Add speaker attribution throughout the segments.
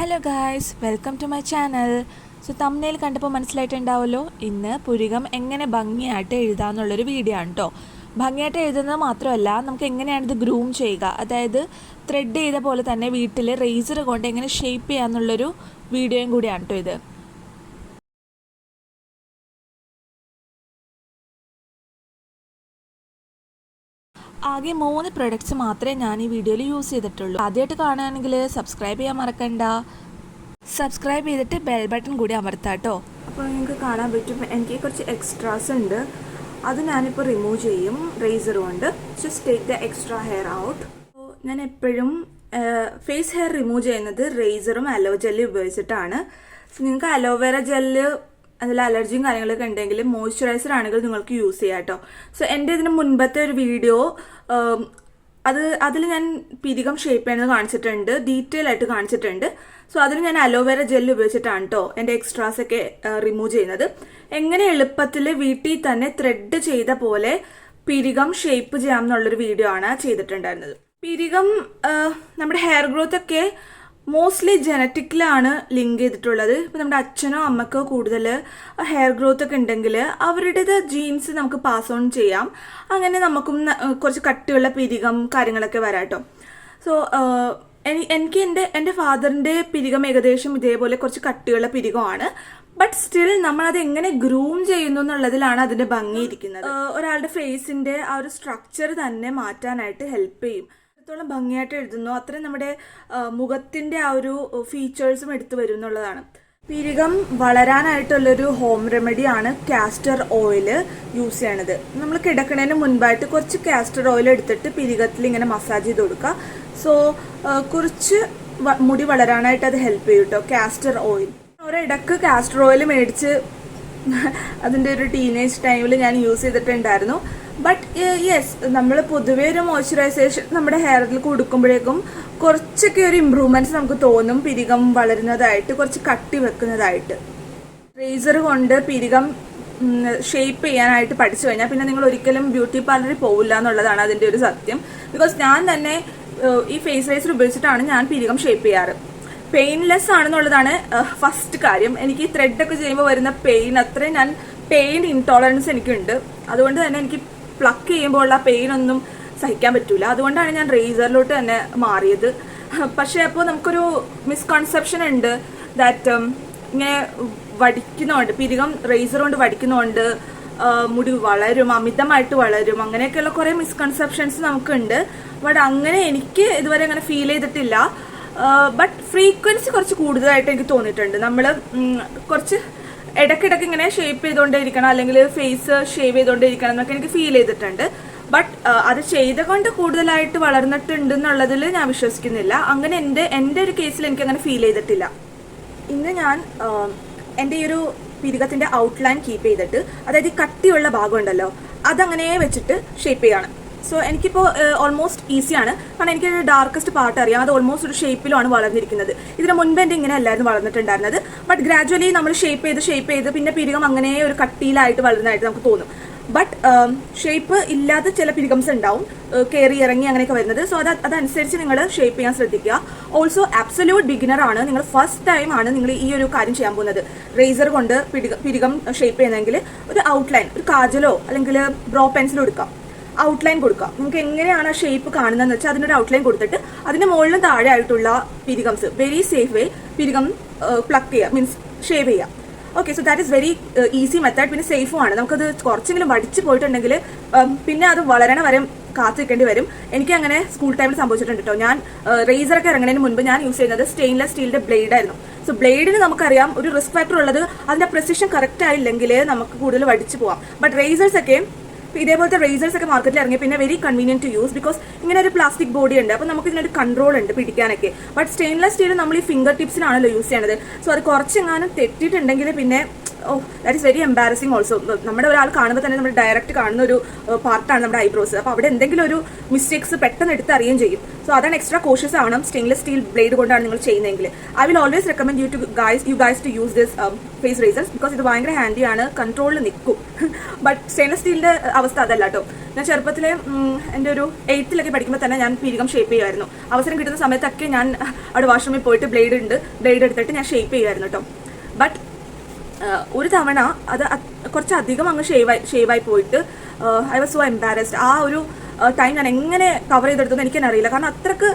Speaker 1: Hello guys welcome to my channel so തമ്മനയിൽ കണ്ടപ്പോൾ മനസ്സിലായിട്ടുണ്ടാവുമല്ലോ ഇന്ന് പുരികം എങ്ങനെ ഭംഗിയായിട്ട് എഴുതാമെന്നുള്ളൊരു വീഡിയോ ആണ് കേട്ടോ ഭംഗിയായിട്ട് എഴുതുന്നത് മാത്രമല്ല നമുക്ക് എങ്ങനെയാണ് ഇത് ഗ്രൂം ചെയ്യുക? അതായത് ത്രെഡ് ചെയ്ത പോലെ തന്നെ വീട്ടിൽ റേസർ കൊണ്ട് എങ്ങനെ ഷേപ്പ് ചെയ്യാമെന്നുള്ളൊരു വീഡിയോയും കൂടിയാണ് കേട്ടോ ഇത്. ആകെ മൂന്ന് പ്രൊഡക്ട്സ് മാത്രമേ ഞാൻ ഈ വീഡിയോയിൽ യൂസ് ചെയ്തിട്ടുള്ളൂ. ആദ്യമായിട്ട് കാണുകയാണെങ്കിൽ സബ്സ്ക്രൈബ് ചെയ്യാൻ മറക്കണ്ട. സബ്സ്ക്രൈബ് ചെയ്തിട്ട് ബെൽ ബട്ടൺ കൂടി അമർത്താട്ടോ
Speaker 2: അപ്പോൾ നിങ്ങൾക്ക് കാണാൻ പറ്റും. എനിക്ക് കുറച്ച് എക്സ്ട്രാസ് ഉണ്ട്. അത് ഞാനിപ്പോൾ റിമൂവ് ചെയ്യും. റേസർ കൊണ്ട്. Just take the extra hair out ഞാൻ എപ്പോഴും ഫേസ് ഹെയർ റിമൂവ് ചെയ്യുന്നത് റേസറും അലോ ജെല്ലും ഉപയോഗിച്ചിട്ടാണ്. നിങ്ങൾക്ക് അലോവേറ ജെല്ല് അതിൽ അലർജിയും കാര്യങ്ങളൊക്കെ ഉണ്ടെങ്കിൽ മോയ്സ്ചറൈസർ ആണെങ്കിൽ നിങ്ങൾക്ക് യൂസ് ചെയ്യാം കേട്ടോ. സോ എന്റെ ഇതിന് മുൻപത്തെ ഒരു വീഡിയോ അത് അതിൽ ഞാൻ പിരികം ഷേപ്പ് ചെയ്യുന്നത് കാണിച്ചിട്ടുണ്ട് ഡീറ്റെയിൽ ആയിട്ട് കാണിച്ചിട്ടുണ്ട്. സോ അതിൽ ഞാൻ അലോവേര ജെല്ല് ഉപയോഗിച്ചിട്ടാണ് കേട്ടോ എന്റെ എക്സ്ട്രാസ് ഒക്കെ റിമൂവ് ചെയ്യുന്നത്. എങ്ങനെ എളുപ്പത്തിൽ വീട്ടിൽ തന്നെ ത്രെഡ് ചെയ്ത പോലെ പിരികം ഷേപ്പ് ചെയ്യാം എന്നുള്ളൊരു വീഡിയോ ആണ് ചെയ്തിട്ടുണ്ടായിരുന്നത്. പിരികം നമ്മുടെ ഹെയർ ഗ്രോത്ത് ഒക്കെ മോസ്റ്റ്ലി ജനറ്റിക്കിലാണ് ലിങ്ക് ചെയ്തിട്ടുള്ളത്. ഇപ്പം നമ്മുടെ അച്ഛനോ അമ്മക്കോ കൂടുതൽ ഹെയർ ഗ്രോത്ത് ഒക്കെ ഉണ്ടെങ്കിൽ അവരുടേത് ജീൻസ് നമുക്ക് പാസ് ഓൺ ചെയ്യാം. അങ്ങനെ നമുക്കും കുറച്ച് കട്ടിയുള്ള പിരികം കാര്യങ്ങളൊക്കെ വരാട്ടോ സോ എനിക്ക് എന്റെ എന്റെ ഫാദറിന്റെ പിരികം ഏകദേശം ഇതേപോലെ കുറച്ച് കട്ടിയുള്ള പിരികമാണ്. ബട്ട് സ്റ്റിൽ നമ്മളത് എങ്ങനെ ഗ്രൂം ചെയ്യുന്നു എന്നുള്ളതിലാണ് അതിന്റെ ഭംഗിയിരിക്കുന്നത് ഒരാളുടെ ഫേസിന്റെ ആ ഒരു സ്ട്രക്ചർ തന്നെ മാറ്റാനായിട്ട് ഹെൽപ്പ് ചെയ്യും. എത്രത്തോളം ഭംഗിയായിട്ട് എഴുതുന്നു അത്രയും നമ്മുടെ മുഖത്തിന്റെ ആ ഒരു ഫീച്ചേഴ്സും എടുത്തു വരും എന്നുള്ളതാണ് പിരികം വളരാനായിട്ടുള്ളൊരു ഹോം റെമഡിയാണ് കാസ്റ്റർ ഓയിൽ യൂസ് ചെയ്യണത്. നമ്മൾ കിടക്കുന്നതിന് മുൻപായിട്ട് കുറച്ച് കാസ്റ്റർ ഓയിൽ എടുത്തിട്ട് പിരികത്തിൽ ഇങ്ങനെ മസാജ് ചെയ്ത് കൊടുക്കുക. സോ കുറച്ച് മുടി വളരാനായിട്ട് അത് ഹെൽപ്പ് ചെയ്യും കേട്ടോ കാസ്റ്റർ ഓയിൽ ഒരിടക്ക് കാസ്റ്റർ ഓയിൽ മേടിച്ച് അതിന്റെ ഒരു ടീനേജ് ടൈമിൽ ഞാൻ യൂസ് ചെയ്തിട്ടുണ്ടായിരുന്നു. ബട്ട് യെസ് നമ്മൾ പൊതുവേ ഒരു മോയ്സ്ചറൈസേഷൻ നമ്മുടെ ഹെയറിൽ കൊടുക്കുമ്പോഴേക്കും കുറച്ചൊക്കെ ഒരു ഇമ്പ്രൂവ്മെന്റ്സ് നമുക്ക് തോന്നും പിരികം വളരുന്നതായിട്ട് കുറച്ച് കട്ടി വെക്കുന്നതായിട്ട്. റേസർ കൊണ്ട് പിരികം ഷേപ്പ് ചെയ്യാനായിട്ട് പഠിച്ചു കഴിഞ്ഞാൽ പിന്നെ നിങ്ങൾ ഒരിക്കലും ബ്യൂട്ടി പാർലറിൽ പോവില്ല എന്നുള്ളതാണ് അതിന്റെ ഒരു സത്യം. ബിക്കോസ് ഞാൻ തന്നെ ഈ ഫേസ് റൈസർ ഉപയോഗിച്ചിട്ടാണ് ഞാൻ പിരികം ഷേപ്പ് ചെയ്യാറ്. പെയിൻലെസ് ആണെന്നുള്ളതാണ് ഫസ്റ്റ് കാര്യം. എനിക്ക് ത്രെഡ് ഒക്കെ ചെയ്യുമ്പോൾ വരുന്ന പെയിൻ അത്രയും ഞാൻ പെയിൻ ഇൻടോളറൻസ് എനിക്കുണ്ട്. അതുകൊണ്ട് തന്നെ എനിക്ക് പ്ലക്ക് ചെയ്യുമ്പോൾ ഉള്ള പെയിൻ ഒന്നും സഹിക്കാൻ പറ്റൂല. അതുകൊണ്ടാണ് ഞാൻ റേസറിലോട്ട് തന്നെ മാറിയത്. പക്ഷെ അപ്പോൾ നമുക്കൊരു മിസ്കൺസെപ്ഷൻ ഉണ്ട് ദാറ്റ് ഇങ്ങനെ വടിക്കുന്നതുകൊണ്ട് പിരികം റേസർ കൊണ്ട് വടിക്കുന്നതുകൊണ്ട് മുടി വളരും അമിതമായിട്ട് വളരും അങ്ങനെയൊക്കെയുള്ള കുറേ മിസ്കൺസെപ്ഷൻസ് നമുക്കുണ്ട്. ബട്ട് അങ്ങനെ എനിക്ക് ഇതുവരെ അങ്ങനെ ഫീൽ ചെയ്തിട്ടില്ല. ബട്ട് ഫ്രീക്വൻസി കുറച്ച് കൂടുതലായിട്ട് എനിക്ക് തോന്നിയിട്ടുണ്ട്. നമ്മൾ കുറച്ച് ഇടയ്ക്കിടയ്ക്ക് ഇങ്ങനെ ഷേപ്പ് ചെയ്തുകൊണ്ടേ ഇരിക്കണം അല്ലെങ്കിൽ ഫേസ് ഷേവ് ചെയ്തുകൊണ്ടേ ഇരിക്കണം എന്നൊക്കെ എനിക്ക് ഫീൽ ചെയ്തിട്ടുണ്ട്. ബട്ട് അത് ചെയ്ത കൊണ്ട് കൂടുതലായിട്ട് വളർന്നിട്ടുണ്ട് എന്നുള്ളതിൽ ഞാൻ വിശ്വസിക്കുന്നില്ല. അങ്ങനെ എന്റെ എന്റെ ഒരു കേസിൽ എനിക്ക് അങ്ങനെ ഫീൽ ചെയ്തിട്ടില്ല. ഇന്ന് ഞാൻ എന്റെ ഈ ഒരു പിരികത്തിന്റെ ഔട്ട്ലൈൻ കീപ്പ് ചെയ്തിട്ട് അതായത് ഈ കട്ടിയുള്ള ഭാഗം ഉണ്ടല്ലോ അതങ്ങനെ വെച്ചിട്ട് ഷേപ്പ് ചെയ്യാണ്. സോ എനിക്കിപ്പോൾ ഓൾമോസ്റ്റ് ഈസിയാണ് കാരണം എനിക്ക് ഡാർക്കസ്റ്റ് പാർട്ട് അറിയാം. അത് ഓൾമോസ്റ്റ് ഒരു ഷേപ്പിലാണ് വളർന്നിരിക്കുന്നത്. ഇതിന് മുൻപ് എന്റെ ഇങ്ങനെ അല്ലായിരുന്നു വളർന്നിട്ടുണ്ടായിരുന്നത്. ബട്ട് ഗ്രാജുവലി നമ്മൾ ഷേപ്പ് ചെയ്ത് ഷേപ്പ് ചെയ്ത് പിന്നെ പിരികം അങ്ങനെ ഒരു കട്ടിയിലായിട്ട് വളരുന്നതായിട്ട് നമുക്ക് തോന്നും. ബട്ട് ഷേപ്പ് ഇല്ലാത്ത ചില പിരികംസ് ഉണ്ടാവും. കയറി ഇറങ്ങി അങ്ങനെയൊക്കെ വരുന്നത്. സോ അത് അതനുസരിച്ച് നിങ്ങൾ ഷേപ്പ് ചെയ്യാൻ ശ്രദ്ധിക്കുക. ഓൾസോ അബ്സല്യൂട്ട് ബിഗിനർ ആണ്. നിങ്ങൾ ഫസ്റ്റ് ടൈം ആണ് നിങ്ങൾ ഈ ഒരു കാര്യം ചെയ്യാൻ പോകുന്നത്. റേസർ കൊണ്ട് പിരികം ഷേപ്പ് ചെയ്യുന്നതെങ്കിൽ ഒരു ഔട്ട്ലൈൻ ഒരു കാജലോ അല്ലെങ്കിൽ ബ്രോ പെൻസിലോ എടുക്കാം. ഔട്ട്ലൈൻ കൊടുക്കുക. നമുക്ക് എങ്ങനെയാണ് ആ ഷേപ്പ് കാണുന്നതെന്ന് വെച്ചാൽ അതിനൊരു ഔട്ട്ലൈൻ കൊടുത്തിട്ട് അതിന്റെ മുകളിലും താഴെ ആയിട്ടുള്ള പിരികംസ് വെരി സേഫ് വേ പിരികം പ്ലക്ക് ചെയ്യുക മീൻസ് ഷേവ് ചെയ്യുക. Okay so that is very easy method പിന്നെ സേഫും ആണ്. നമുക്കത് കുറച്ചെങ്കിലും വടിച്ചു പോയിട്ടുണ്ടെങ്കിൽ പിന്നെ അത് വളരണ വരെ കാത്തിരിക്കേണ്ടി വരും. എനിക്ക് അങ്ങനെ സ്കൂൾ ടൈമിൽ സംഭവിച്ചിട്ടുണ്ട് കേട്ടോ ഞാൻ റേസറൊക്കെ ഇറങ്ങുന്നതിന് മുൻപ് ഞാൻ യൂസ് ചെയ്യുന്നത് സ്റ്റെയിൻലെസ് സ്റ്റീലിന്റെ ബ്ലേഡ് ആയിരുന്നു. സോ ബ്ലേഡിന് നമുക്കറിയാം ഒരു റിസ്ക് ഫാക്ടർ ഉള്ളത് അതിന്റെ പ്രസിഷൻ കറക്റ്റ് ആയില്ലെങ്കിൽ നമുക്ക് കൂടുതൽ വടിച്ചു പോവാം. ബട്ട് റേസേഴ്സ് ഒക്കെ ഇതേപോലത്തെ റേസേഴ്സ് ഒക്കെ മാർക്കറ്റിൽ ഇറങ്ങി പിന്നെ very convenient to use because ഇങ്ങനെ ഒരു പ്ലാസ്റ്റിക് ബോഡി ഉണ്ട്. അപ്പോൾ നമുക്ക് ഇതിനൊരു കൺട്രോൾ ഉണ്ട് പിടിക്കാനൊക്കെ. ബട്ട് സ്റ്റെയിൻലെസ് സ്റ്റീൽ നമ്മൾ ഈ ഫിംഗർ ടിപ്സിനാണല്ലോ യൂസ് ചെയ്യണത്. സോ അത് കുറച്ചെങ്ങാനും തെറ്റിയിട്ടുണ്ടെങ്കിൽ പിന്നെ ഓ that is very embarrassing also നമ്മുടെ ഒരാൾ കാണുമ്പോൾ തന്നെ നമ്മൾ ഡയറക്റ്റ് കാണുന്ന ഒരു പാർട്ടാണ് നമ്മുടെ ഐബ്രോസ് അപ്പോൾ അവിടെ എന്തെങ്കിലും ഒരു മിസ്റ്റേക്സ് പെട്ടെന്ന് എടുത്ത് അറിയുകയും ചെയ്യും. സോ അതാണ് എക്സ്ട്രാ കോഷ്യസ് ആവണം. സ്റ്റെയിൻലെസ് സ്റ്റീൽ ബ്ലേഡ് കൊണ്ടാണ് നിങ്ങൾ ചെയ്യുന്നതെങ്കിൽ. I will always recommend you to guys you guys to use this face razors because ഇത് ഭയങ്കര ഹാൻഡിയാണ് കൺട്രോളിൽ നിൽക്കും. ബട്ട് സ്റ്റെയിൻലെസ് സ്റ്റീലിന്റെ അവസ്ഥ അതല്ല കേട്ടോ ഞാൻ ചെറുപ്പത്തിലെ എന്റെ ഒരു എയ്ത്തിലൊക്കെ പഠിക്കുമ്പോൾ തന്നെ ഞാൻ പീരികം ഷേപ്പ് ചെയ്യുമായിരുന്നു. അവസരം കിട്ടുന്ന സമയത്തൊക്കെ ഞാൻ അവിടെ വാഷ്റൂമിൽ പോയിട്ട് ബ്ലേഡ് ഉണ്ട്. ബ്ലേഡ് എടുത്തിട്ട് ഞാൻ ഷേപ്പ് ചെയ്യുമായിരുന്നു കേട്ടോ ബട്ട് ഒരു തവണ അത് കുറച്ചധികം അങ്ങ് ഷേവായി ഷേവായി പോയിട്ട് ഐ വാസ് സോ എംബാരസ്ഡ് ആ ഒരു ടൈം ഞാൻ എങ്ങനെ കവർ ചെയ്തെടുത്തെന്ന് എനിക്ക് അറിയില്ല കാരണം അത്രയ്ക്ക്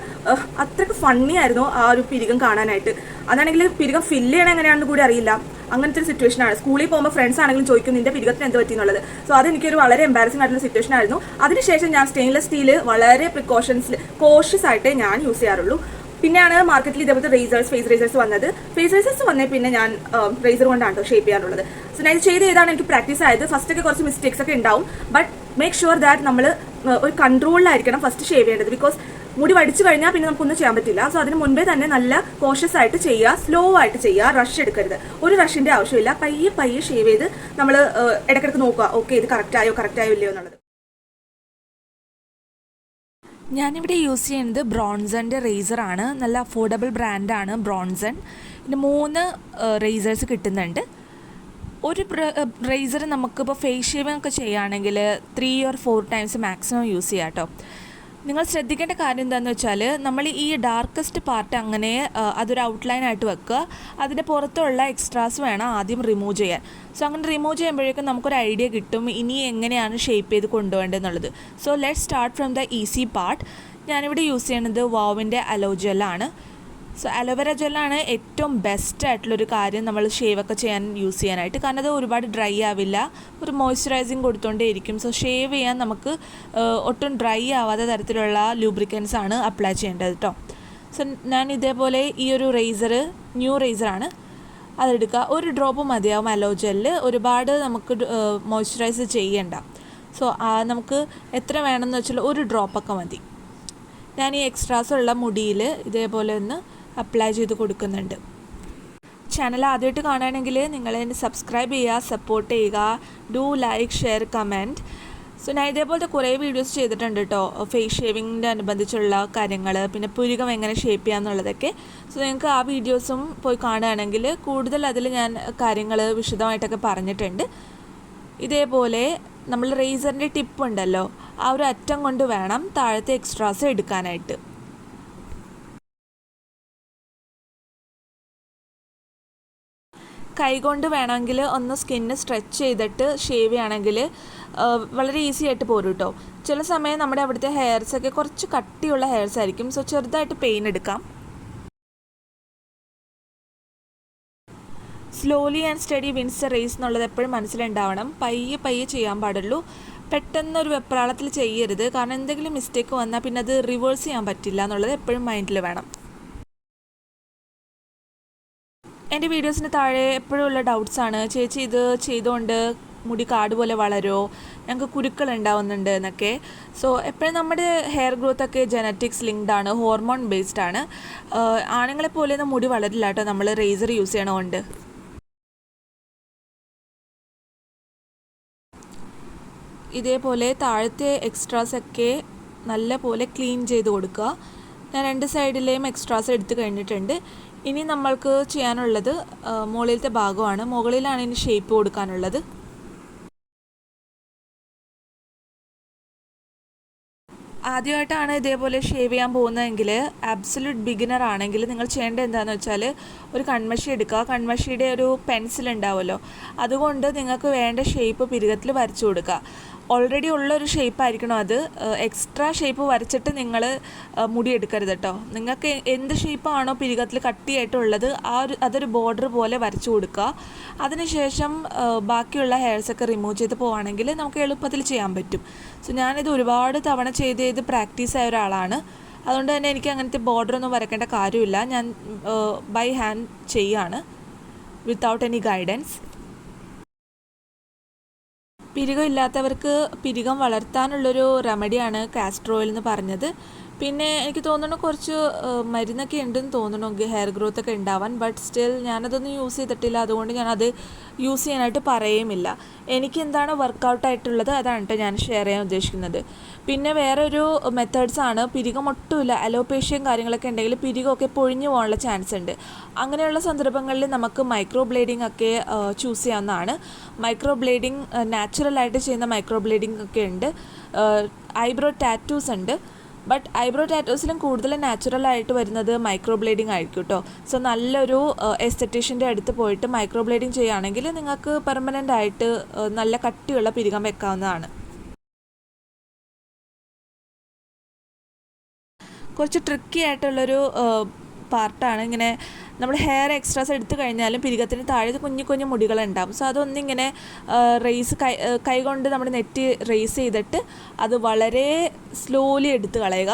Speaker 2: അത്രയ്ക്ക് ഫണ്ണി ആയിരുന്നു ആ ഒരു പിരികം കാണാനായിട്ട്. അതാണെങ്കിൽ പിരികം ഫില്ല് ചെയ്യണം എങ്ങനെയാണെന്ന് കൂടി അറിയില്ല. അങ്ങനത്തെ ഒരു സിറ്റുവേഷൻ ആണ്. സ്കൂളിൽ പോകുമ്പോൾ ഫ്രണ്ട്സ് ആണെങ്കിലും ചോദിക്കും നിന്റെ പിരികത്തിന് എന്ത് പറ്റി എന്നുള്ളത് സോ അതെനിക്കൊരു വളരെ എംബാരസിംഗ് ആയിട്ടുള്ള സിറ്റുവേഷൻ ആയിരുന്നു. അതിനുശേഷം ഞാൻ സ്റ്റെയിൻലെസ് സ്റ്റീൽ വളരെ പ്രിക്കോഷൻസ് കോഷ്യസ് ആയിട്ടേ ഞാൻ യൂസ് ചെയ്യാറുള്ളൂ. പിന്നെയാണ് മാർക്കറ്റിൽ ഇതേപോലത്തെ റേസേഴ്സ് ഫേസ് റേസേഴ്സ് വന്നത്. ഫേസ് റേസേഴ്സ് വന്നേ പിന്നെ ഞാൻ റേസർ കൊണ്ടാണ് ഷേപ്പ് ചെയ്യാറുള്ളത്. സോ ഞാൻ ചെയ്ത് ചെയ്താണ് എനിക്ക് പ്രാക്ടീസ് ആയത്. ഫസ്റ്റ് ഒക്കെ കുറച്ച് മിസ്റ്റേക്സ് ഒക്കെ ഉണ്ടാവും. ബട്ട് മേക്ക് ഷുവർ ദാറ്റ് നമ്മൾ ഒരു കൺട്രോളിലായിരിക്കണം ഫസ്റ്റ് ഷേവ് ചെയ്യേണ്ടത്. ബിക്കോസ് മുടി വടിച്ചു കഴിഞ്ഞാൽ പിന്നെ നമുക്കൊന്നും ചെയ്യാൻ പറ്റില്ല. സോ അതിന് മുൻപേ തന്നെ നല്ല കോഷ്യസ് ആയിട്ട് ചെയ്യുക സ്ലോ ആയിട്ട് ചെയ്യുക റഷ് എടുക്കരുത്. ഒരു റഷിന്റെ ആവശ്യമില്ല. പയ്യെ പയ്യെ ഷേവ് ചെയ്ത് നമ്മൾ ഇടയ്ക്കിടയ്ക്ക് നോക്കുക. ഓക്കെ ഇത് കറക്റ്റ് ആയോ കറക്റ്റ് ആയോ ഇല്ലയോ എന്നുള്ളത്.
Speaker 1: ഞാനിവിടെ യൂസ് ചെയ്യുന്നത് ബ്രോൺസന്റെ ആണ്. നല്ല അഫോർഡബിൾ ബ്രാൻഡാണ് ബ്രോൺസൺ. ഇതിന് മൂന്ന് റേസേഴ്സ് കിട്ടുന്നുണ്ട്. ഒരു റേസർ നമുക്കിപ്പോൾ ഫേസ് ഷേവിംഗ് ഒക്കെ ചെയ്യുകയാണെങ്കിൽ three or four times maximum use ചെയ്യാം കേട്ടോ നിങ്ങൾ ശ്രദ്ധിക്കേണ്ട കാര്യം എന്താണെന്ന് വെച്ചാൽ നമ്മൾ ഈ ഡാർക്കസ്റ്റ് പാർട്ട് അങ്ങനെ അതൊരു ഔട്ട്ലൈൻ ആയിട്ട് വെക്കുക. അതിന്റെ പുറത്തുള്ള എക്സ്ട്രാസ് വേണം ആദ്യം റിമൂവ് ചെയ്യാൻ. സോ അങ്ങനെ റിമൂവ് ചെയ്യുമ്പോഴേക്കും നമുക്കൊരു ഐഡിയ കിട്ടും ഇനി എങ്ങനെയാണ് ഷേപ്പ് ചെയ്ത് കൊണ്ടുപോകേണ്ടതെന്നുള്ളത്. So let start from the easy part ഞാനിവിടെ യൂസ് ചെയ്യുന്നത് വാവിന്റെ അലോജലാണ് സോ അലോവേര ജെല്ലാണ് ഏറ്റവും ബെസ്റ്റ് ആയിട്ടുള്ളൊരു കാര്യം നമ്മൾ ഷേവ് ഒക്കെ ചെയ്യാൻ യൂസ് ചെയ്യാനായിട്ട്. കാരണം അത് ഒരുപാട് ഡ്രൈ ആവില്ല. ഒരു മോയ്സ്ചറൈസിങ് കൊടുത്തോണ്ടേ ഇരിക്കും സോ ഷേവ് ചെയ്യാൻ നമുക്ക് ഒട്ടും ഡ്രൈ ആവാത്ത തരത്തിലുള്ള ലൂബ്രിക്കൻസ് ആണ് അപ്ലൈ ചെയ്യേണ്ടത് കേട്ടോ സോ ഞാൻ ഇതേപോലെ ഈ ഒരു റേസർ ന്യൂ റേസറാണ് അതെടുക്കുക. ഒരു ഡ്രോപ്പ് മതിയാവും അലോ ജെല്ല് ഒരുപാട് നമുക്ക് മോയ്സ്ചറൈസ് ചെയ്യേണ്ട. സോ നമുക്ക് എത്ര വേണമെന്ന് വെച്ചാൽ ഒരു ഡ്രോപ്പൊക്കെ മതി. ഞാൻ ഈ എക്സ്ട്രാസ് ഉള്ള മുടിയിൽ ഇതേപോലെ ഒന്ന് അപ്ലൈ ചെയ്ത് കൊടുക്കുന്നുണ്ട്. ചാനൽ ആദ്യമായിട്ട് കാണുകയാണെങ്കിൽ നിങ്ങൾ എന്നെ സബ്സ്ക്രൈബ് ചെയ്യുക സപ്പോർട്ട് ചെയ്യുക. Do like share comment so ഞാൻ ഇതേപോലത്തെ കുറേ വീഡിയോസ് ചെയ്തിട്ടുണ്ട് കേട്ടോ ഫേസ് ഷേവിങ്ങിന്റെ അനുബന്ധിച്ചുള്ള കാര്യങ്ങൾ പിന്നെ പുരുകം എങ്ങനെ ഷേപ്പ് ചെയ്യുക എന്നുള്ളതൊക്കെ. സോ നിങ്ങൾക്ക് ആ വീഡിയോസും പോയി കാണുകയാണെങ്കിൽ കൂടുതൽ അതിൽ ഞാൻ കാര്യങ്ങൾ വിശദമായിട്ടൊക്കെ പറഞ്ഞിട്ടുണ്ട്. ഇതേപോലെ നമ്മൾ റേസറിന്റെ ടിപ്പ് ഉണ്ടല്ലോ ആ ഒരു അറ്റം കൊണ്ട് വേണം താഴത്തെ എക്സ്ട്രാസ് എടുക്കാനായിട്ട്. കൈകൊണ്ട് വേണമെങ്കിൽ ഒന്ന് സ്കിന്ന് സ്ട്രെച്ച് ചെയ്തിട്ട് ഷേവ് ചെയ്യണമെങ്കിൽ വളരെ ഈസി ആയിട്ട് പോരും കേട്ടോ ചില സമയം നമ്മുടെ അവിടുത്തെ ഹെയർസൊക്കെ കുറച്ച് കട്ടിയുള്ള ഹെയർസ് ആയിരിക്കും. സോ ചെറുതായിട്ട് പെയിൻ എടുക്കാം. Slowly and steady wins race എന്നുള്ളത് എപ്പോഴും മനസ്സിലുണ്ടാവണം. പയ്യെ പയ്യെ ചെയ്യാൻ പാടുള്ളൂ. പെട്ടെന്ന് ഒരു വെപ്രാളത്തിൽ ചെയ്യരുത്. കാരണം എന്തെങ്കിലും മിസ്റ്റേക്ക് വന്നാൽ പിന്നെ അത് റിവേഴ്സ് ചെയ്യാൻ പറ്റില്ല എന്നുള്ളത് എപ്പോഴും മൈൻഡിൽ വേണം. എന്റെ വീഡിയോസിന് താഴെ എപ്പോഴും ഉള്ള ഡൗട്ട്സ് ആണ്. ചേച്ചി ഇത് ചെയ്തുകൊണ്ട് മുടി കാട് പോലെ വളരോ? ഞങ്ങൾക്ക് കുരുക്കൾ ഉണ്ടാവുന്നുണ്ട് എന്നൊക്കെ. സോ എപ്പോഴും നമ്മുടെ ഹെയർ ഗ്രോത്ത് ഒക്കെ ജനറ്റിക്സ് ലിങ്ക്ഡ് ആണ് ഹോർമോൺ ബേസ്ഡ് ആണ്. ആണുങ്ങളെ പോലെ ഒന്നും മുടി വളരില്ല കേട്ടോ. നമ്മൾ റേസർ യൂസ് ചെയ്യണമുണ്ട് ഇതേപോലെ താഴത്തെ എക്സ്ട്രാസ് ഒക്കെ നല്ല പോലെ ക്ലീൻ ചെയ്ത് കൊടുക്കുക. ഞാൻ രണ്ട് സൈഡിലെയും എക്സ്ട്രാസ് എടുത്ത് കഴിഞ്ഞിട്ടുണ്ട്. ഇനി നമ്മൾക്ക് ചെയ്യാനുള്ളത് മുകളിലത്തെ ഭാഗമാണ്. മുകളിലാണ് ഇനി ഷേപ്പ് കൊടുക്കാനുള്ളത്. ആദ്യമായിട്ടാണ് ഇതേപോലെ ഷേവ് ചെയ്യാൻ പോകുന്നതെങ്കിൽ അബ്സല്യൂട്ട് ബിഗിനർ ആണെങ്കിൽ നിങ്ങൾ ചെയ്യേണ്ടത് എന്താണെന്ന് വെച്ചാൽ ഒരു കൺമഷി എടുക്കുക. കൺമഷിയുടെ ഒരു പെൻസിൽ ഉണ്ടാവുമല്ലോ. അതുകൊണ്ട് നിങ്ങൾക്ക് വേണ്ട ഷേപ്പ് പിരുകത്തിൽ വരച്ചു കൊടുക്കുക. ഓൾറെഡി ഉള്ളൊരു ഷേപ്പ് ആയിരിക്കണം അത്. എക്സ്ട്രാ ഷേപ്പ് വരച്ചിട്ട് നിങ്ങൾ മുടി എടുക്കരുത് കേട്ടോ നിങ്ങൾക്ക് എന്ത് ഷേപ്പാണോ പിരികത്തിൽ കട്ടിയായിട്ടുള്ളത് ആ ഒരു അതൊരു ബോർഡർ പോലെ വരച്ചു കൊടുക്കുക. അതിനുശേഷം ബാക്കിയുള്ള ഹെയർസൊക്കെ റിമൂവ് ചെയ്ത് പോവുകയാണെങ്കിൽ നമുക്ക് എളുപ്പത്തിൽ ചെയ്യാൻ പറ്റും. സോ ഞാനിത് ഒരുപാട് തവണ ചെയ്ത് ചെയ്ത് പ്രാക്ടീസ് ആയ ഒരാളാണ്. അതുകൊണ്ട് തന്നെ എനിക്ക് അങ്ങനത്തെ ബോർഡർ ഒന്നും വരയ്ക്കേണ്ട കാര്യമില്ല. ഞാൻ ബൈ ഹാൻഡ് ചെയ്യാണ് വിത്തൗട്ട് എനി ഗൈഡൻസ് പിരികം ഇല്ലാത്തവർക്ക് പിരികം വളർത്താനുള്ളൊരു റെമഡിയാണ് കാസ്ട്രോയിൽ എന്ന് പറഞ്ഞത്. പിന്നെ എനിക്ക് തോന്നുന്നു കുറച്ച് മരുന്നൊക്കെ ഉണ്ടെന്ന് തോന്നുന്നു ഹെയർ ഗ്രോത്ത് ഒക്കെ ഉണ്ടാവാൻ. ബട്ട് സ്റ്റിൽ ഞാനതൊന്നും യൂസ് ചെയ്തിട്ടില്ല. അതുകൊണ്ട് ഞാനത് യൂസ് ചെയ്യാനായിട്ട് പറയുമില്ല. എനിക്ക് എന്താണ് വർക്കൗട്ട് ആയിട്ടുള്ളത് അതാണ് ഞാൻ ഷെയർ ചെയ്യാൻ ഉദ്ദേശിക്കുന്നത്. പിന്നെ വേറെ ഒരു മെത്തേഡ്സ് ആണ്. പിരികം ഒട്ടുമില്ല. അലോപേഷ്യയും കാര്യങ്ങളൊക്കെ ഉണ്ടെങ്കിൽ പിരികമൊക്കെ പൊഴിഞ്ഞു പോകാനുള്ള ചാൻസ് ഉണ്ട്. അങ്ങനെയുള്ള സന്ദർഭങ്ങളിൽ നമുക്ക് മൈക്രോ ബ്ലേഡിംഗ് ഒക്കെ ചൂസ് ചെയ്യാവുന്നതാണ്. മൈക്രോ ബ്ലേഡിംഗ് നാച്ചുറലായിട്ട് ചെയ്യുന്ന മൈക്രോ ബ്ലേഡിംഗ് ഒക്കെ ഉണ്ട്. ഐബ്രോ ടാറ്റൂസ് ഉണ്ട്. ബട്ട് ഐബ്രോ ടാറ്റോസിലും കൂടുതൽ നാച്ചുറൽ ആയിട്ട് വരുന്നത് മൈക്രോ ബ്ലേഡിംഗ് ആയിരിക്കും കേട്ടോ സോ നല്ലൊരു എസ്തറ്റീഷ്യന്റെ അടുത്ത് പോയിട്ട് മൈക്രോ ബ്ലേഡിംഗ് ചെയ്യുകയാണെങ്കിൽ നിങ്ങൾക്ക് പെർമനന്റ് ആയിട്ട് നല്ല കട്ടിയുള്ള പിരികം വെക്കാവുന്നതാണ്. കുറച്ച് ട്രിക്കി ആയിട്ടുള്ളൊരു പാർട്ടാണ് ഇങ്ങനെ നമ്മൾ ഹെയർ എക്സ്ട്രാസ് എടുത്തു കഴിഞ്ഞാലും പിരികത്തിന് താഴെ കുഞ്ഞു കുഞ്ഞു മുടികളുണ്ടാകും സോ അതൊന്നിങ്ങനെ റേസ് കൈ കൈകൊണ്ട് നമ്മുടെ നെറ്റ് റേസ് ചെയ്തിട്ട് അത് വളരെ സ്ലോലി എടുത്ത് കളയുക.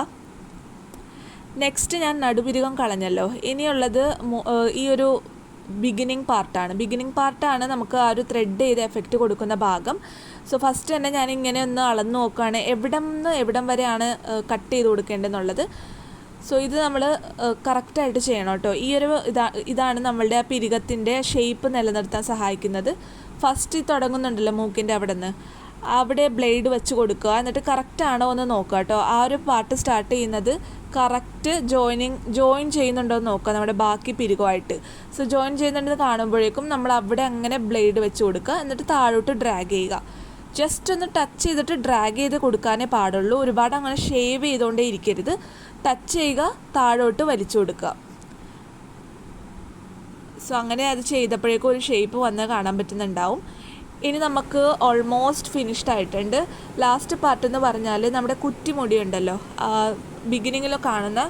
Speaker 1: നെക്സ്റ്റ് ഞാൻ നടുപിരികം കളഞ്ഞല്ലോ. ഇനിയുള്ളത് ഈ ഒരു ബിഗിനിങ് പാർട്ടാണ് ബിഗിനിങ് പാർട്ടാണ് നമുക്ക് ആ ഒരു ത്രെഡ് ചെയ്ത് എഫക്റ്റ് കൊടുക്കുന്ന ഭാഗം. സോ ഫസ്റ്റ് തന്നെ ഞാൻ ഇങ്ങനെ ഒന്ന് അളന്ന് നോക്കുകയാണ്. എവിടം നിന്ന് എവിടം വരെയാണ് കട്ട് ചെയ്ത് കൊടുക്കേണ്ടതെന്നുള്ളത്. സോ ഇത് നമ്മൾ കറക്റ്റായിട്ട് ചെയ്യണം കേട്ടോ. ഈ ഒരു ഇതാ ഇതാണ് നമ്മളുടെ ആ പിരികത്തിന്റെ ഷേപ്പ് നിലനിർത്താൻ സഹായിക്കുന്നത്. ഫസ്റ്റ് തുടങ്ങുന്നുണ്ടല്ലോ മൂക്കിന്റെ അവിടെ നിന്ന് അവിടെ ബ്ലേഡ് വെച്ച് കൊടുക്കുക. എന്നിട്ട് കറക്റ്റ് ആണോ എന്ന് നോക്കുക കേട്ടോ. ആ ഒരു പാർട്ട് സ്റ്റാർട്ട് ചെയ്യുന്നത് കറക്റ്റ് ജോയിനിങ് ജോയിൻ ചെയ്യുന്നുണ്ടോ എന്ന് നോക്കുക നമ്മുടെ ബാക്കി പിരികുമായിട്ട്. സോ ജോയിൻ ചെയ്യുന്നുണ്ടെന്ന് കാണുമ്പോഴേക്കും നമ്മൾ അവിടെ അങ്ങനെ ബ്ലേഡ് വെച്ച് കൊടുക്കുക. എന്നിട്ട് താഴോട്ട് ഡ്രാഗ് ചെയ്യുക. ജസ്റ്റ് ഒന്ന് ടച്ച് ചെയ്തിട്ട് ഡ്രാഗ് ചെയ്ത് കൊടുക്കാനേ പാടുള്ളൂ. ഒരുപാട് അങ്ങനെ ഷേവ് ചെയ്തുകൊണ്ടേ ഇരിക്കരുത്. ടച്ച് ചെയ്യുക താഴോട്ട് വലിച്ചു കൊടുക്കുക. സോ അങ്ങനെ അത് ചെയ്തപ്പോഴേക്കും ഒരു ഷേപ്പ് വന്ന് കാണാൻ പറ്റുന്നുണ്ടാവും. ഇനി നമുക്ക് ഓൾമോസ്റ്റ് ഫിനിഷ്ഡ് ആയിട്ടുണ്ട്. ലാസ്റ്റ് പാർട്ട് എന്ന് പറഞ്ഞാൽ നമ്മുടെ കുറ്റിമുടി ഉണ്ടല്ലോ. ബിഗിനിങ്ങിൽ കാണുന്ന